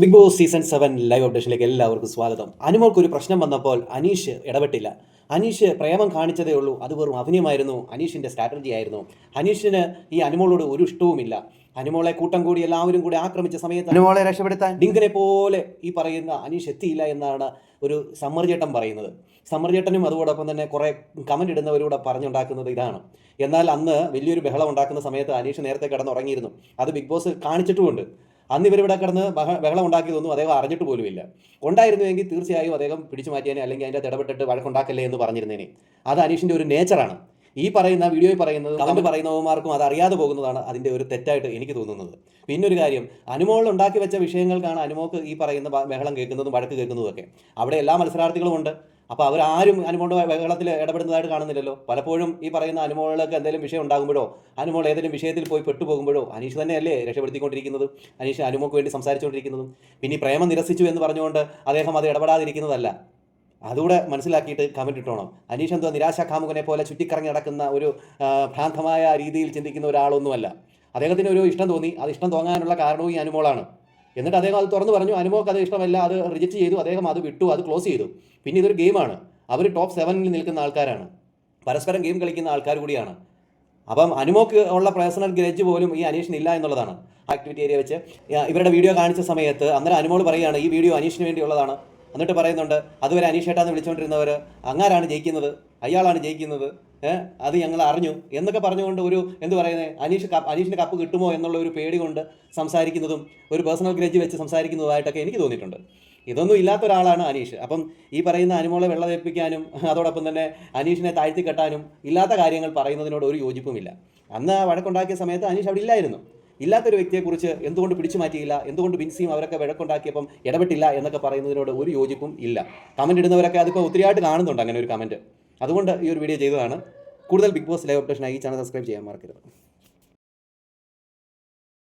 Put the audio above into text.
Bigg Boss season seven live അപ്ഡേഷനിലേക്ക് എല്ലാവർക്കും സ്വാഗതം. അനുമോൾക്ക് ഒരു പ്രശ്നം വന്നപ്പോൾ അനീഷ് ഇടപെട്ടില്ല. അനീഷ് പ്രേമം കാണിച്ചതേ ഉള്ളൂ. അത് വെറും അഭിനയമായിരുന്നു. അനീഷിന്റെ സ്ട്രാറ്റജി ആയിരുന്നു. അനീഷിന് ഈ അനുമോളോട് ഒരു ഇഷ്ടവുമില്ല. അനുമോളെ കൂട്ടം കൂടി എല്ലാവരും കൂടി ആക്രമിച്ച സമയത്ത് അനുമോളെ രക്ഷപ്പെടുത്താൻ ഡിങ്കിനെ പോലെ ഈ പറയുന്ന അനീഷ് എത്തിയില്ല എന്നാണ് ഒരു സമ്മർ ചേട്ടൻ പറയുന്നത്. സമ്മർ ചേട്ടനും അതോടൊപ്പം തന്നെ കുറേ കമന്റ് ഇടുന്നവരൂടെ പറഞ്ഞുണ്ടാക്കുന്നത് ഇതാണ്. എന്നാൽ അന്ന് വലിയൊരു ബഹളം ഉണ്ടാക്കുന്ന സമയത്ത് അനീഷ് നേരത്തെ കിടന്നുറങ്ങിയിരുന്നു. അത് ബിഗ് ബോസ് കാണിച്ചിട്ടുമുണ്ട്. അന്ന് ഇവരിവിടെ കിടന്ന് ബഹ ബഹളം ഉണ്ടാക്കിയതൊന്നും അദ്ദേഹം അറിഞ്ഞിട്ട് പോലുമില്ല. ഉണ്ടായിരുന്നുവെങ്കിൽ തീർച്ചയായും അദ്ദേഹം പിടിച്ചു മാറ്റിയേനെ അല്ലെങ്കിൽ അതിന്റെ ഇടപെട്ടിട്ട് വഴക്കുണ്ടാക്കല്ലേ എന്ന് പറഞ്ഞിരുന്നേനെ. അത് അനീഷിന്റെ ഒരു നേച്ചറാണ് ഈ പറയുന്ന വീഡിയോയിൽ പറയുന്നത് കമന്റ് പറയുന്നവന്മാർക്കും അത് അറിയാതെ പോകുന്നതാണ് അതിന്റെ ഒരു തെറ്റായിട്ട് എനിക്ക് തോന്നുന്നത്. പിന്നൊരു കാര്യം അനുമോൾ ഉണ്ടാക്കി വെച്ച വിഷയങ്ങൾക്കാണ് അനുമോക്ക് ഈ പറയുന്ന ബഹളം കേൾക്കുന്നതും വഴക്ക് കേൾക്കുന്നതും ഒക്കെ. അവിടെ എല്ലാ മത്സരാർത്ഥികളും ഉണ്ട്. അപ്പോൾ അവരാരും അനുമോളുടെ ബഹളത്തിൽ ഇടപെടുന്നതായിട്ട് കാണുന്നില്ലല്ലോ. പലപ്പോഴും ഈ പറയുന്ന അനുമോളുകൾക്ക് എന്തെങ്കിലും വിഷയം ഉണ്ടാകുമ്പോഴോ അനുമോൾ ഏതെങ്കിലും വിഷയത്തിൽ പോയി പെട്ടുപോകുമ്പോഴോ അനീഷ് തന്നെയല്ലേ രക്ഷപ്പെടുത്തിക്കൊണ്ടിരിക്കുന്നത്. അനീഷ് അനുമോക്ക് വേണ്ടി സംസാരിച്ചുകൊണ്ടിരിക്കുന്നതും. പിന്നെ പ്രേമം നിരസിച്ചു എന്ന് പറഞ്ഞുകൊണ്ട് അദ്ദേഹം അത് ഇടപെടാതിരിക്കുന്നതല്ല. അതുകൂടെ മനസ്സിലാക്കിയിട്ട് കമന്റ് ഇട്ടോണം. അനീഷ് എന്തോ നിരാശാ കാമുകനെ പോലെ ചുറ്റിക്കറങ്ങി നടക്കുന്ന ഒരു ഭ്രാന്തമായ രീതിയിൽ ചിന്തിക്കുന്ന ഒരാളൊന്നുമല്ല. അദ്ദേഹത്തിന് ഒരു ഇഷ്ടം തോന്നി. അത് ഇഷ്ടം തോന്നാനുള്ള കാരണവും ഈ അനുമോളാണ്. എന്നിട്ട് അദ്ദേഹം അത് തുറന്നു പറഞ്ഞു അനുമോക്ക് അത് ഇഷ്ടമല്ല അത് റിജക്റ്റ് ചെയ്തു അദ്ദേഹം അത് വിട്ടു അത് ക്ലോസ് ചെയ്തു. പിന്നെ ഇതൊരു ഗെയിമാണ് അവർ ടോപ്പ് സെവനിൽ നിൽക്കുന്ന ആൾക്കാരാണ്. പരസ്പരം ഗെയിം കളിക്കുന്ന ആൾക്കാർ കൂടിയാണ്. അപ്പം അനുമോക്ക് ഉള്ള പേഴ്സണൽ ഗ്രേജ് പോലും ഈ അനീഷിന് ഇല്ല എന്നുള്ളതാണ്. ആക്ടിവിറ്റി ഏരിയ വെച്ച് ഇവരുടെ വീഡിയോ കാണിച്ച സമയത്ത് അന്നേരം അനുമോൾ പറയുകയാണ് ഈ വീഡിയോ അനീഷിന് വേണ്ടിയുള്ളതാണ്. എന്നിട്ട് പറയുന്നുണ്ട് അതുവരെ അനീഷ് ഏട്ടാന്ന് വിളിച്ചുകൊണ്ടിരുന്നവർ അങ്ങാരാണ് ജയിക്കുന്നത്? അയാളാണ് ജയിക്കുന്നത്? അത് ഞങ്ങൾ അറിഞ്ഞു. എന്നൊക്കെ പറഞ്ഞുകൊണ്ട് ഒരു എന്ത് പറയുന്നത് അനീഷ് കപ്പ് അനീഷിന്റെ കപ്പ് കിട്ടുമോ എന്നുള്ള ഒരു പേടി കൊണ്ട് സംസാരിക്കുന്നതും ഒരു പേഴ്സണൽ ഗ്രേജ് വെച്ച് സംസാരിക്കുന്നതുമായിട്ടൊക്കെ എനിക്ക് തോന്നിയിട്ടുണ്ട്. ഇതൊന്നും ഇല്ലാത്ത ഒരാളാണ് അനീഷ്. അപ്പം ഈ പറയുന്ന അനുമോളെ വെള്ളവേപ്പിക്കാനും അതോടൊപ്പം തന്നെ അനീഷിനെ താഴ്ത്തി കെട്ടാനും ഇല്ലാത്ത കാര്യങ്ങൾ പറയുന്നതിനോട് ഒരു യോജിപ്പുമില്ല. അന്ന് ആ വഴക്കുണ്ടാക്കിയ സമയത്ത് അനീഷ് അവിടെ ഇല്ലായിരുന്നു. ഇല്ലാത്തൊരു വ്യക്തിയെക്കുറിച്ച് എന്തുകൊണ്ട് പിടിച്ചു മാറ്റിയില്ല എന്തുകൊണ്ട് ബിൻസിയും അവരൊക്കെ വഴക്കുണ്ടാക്കിയപ്പം ഇടപെട്ടില്ല എന്നൊക്കെ പറയുന്നതിനോട് ഒരു യോജിപ്പും ഇല്ല. കമന്റ് ഇടുന്നവരൊക്കെ അതിപ്പോൾ ഒത്തിരിയായിട്ട് കാണുന്നുണ്ട് അങ്ങനെ ഒരു കമന്റ് അതുകൊണ്ട് ഈ ഒരു വീഡിയോ ചെയ്തതാണ്. കൂടുതൽ ബിഗ് ബോസ് ലൈവ് അപ്ഡേഷനായി ചാനൽ സബ്സ്ക്രൈബ് ചെയ്യാൻ മറക്കരുത്.